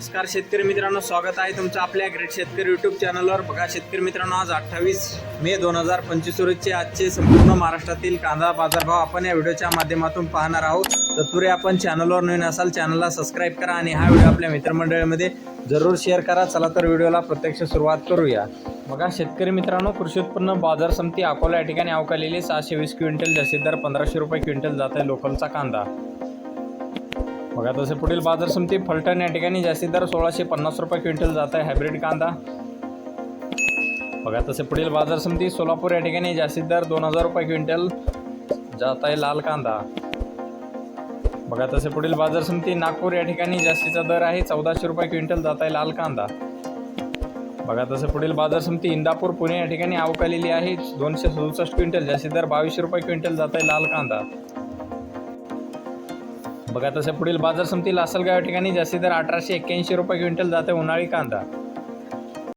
नमस्कार शेतकरी मित्रांनो स्वागत आहे तुमचं आपल्या ग्रेट शेतकरी युट्यूब चॅनलवर बघा शेतकरी मित्रांनो आज अठ्ठावीस मे दोन हजार पंचवीस रोजचे आजचे संपूर्ण महाराष्ट्रातील कांदा बाजारभाव आपण या व्हिडिओच्या माध्यमातून पाहणार आहोत. तत्पूर्वी आपण चॅनलवर नवीन असाल चॅनलला सबस्क्राईब करा आणि हा व्हिडिओ आपल्या मित्रमंडळीमध्ये जरूर शेअर करा. चला तर व्हिडिओला प्रत्यक्ष सुरुवात करूया. बघा शेतकरी मित्रांनो कृषी उत्पन्न बाजार समिती अकोला या ठिकाणी अवकालेली सहाशे वीस क्विंटल जास्तीत दर पंधराशे रुपये क्विंटल जात आहे लोकलचा कांदा. बघा तसे पुढील बाजार समिती फलटण या ठिकाणी जास्तीत दर सोळाशे पन्नास रुपये क्विंटल जात आहे हायब्रिड कांदा. बघा तसे पुढील बाजार समिती सोलापूर या ठिकाणी जास्तीत दर दोन हजार रुपये क्विंटल जात आहे लाल कांदा. बघा तसे पुढील बाजार समिती नागपूर या ठिकाणी जास्तीचा दर आहे चौदाशे रुपये क्विंटल जात आहे लाल कांदा. बघा तसे पुढील बाजार समिती इंदापूर पुणे या ठिकाणी अवकालेली आहे दोनशे सदुसष्ट क्विंटल जास्तीत दर बावीसशे रुपये क्विंटल जात आहे लाल कांदा. बघा तसं पुढील बाजार समिती लासलगाव या ठिकाणी जास्तीत दर अठराशे एक्क्याऐंशी रुपये क्विंटल जाते उन्हाळी कांदा.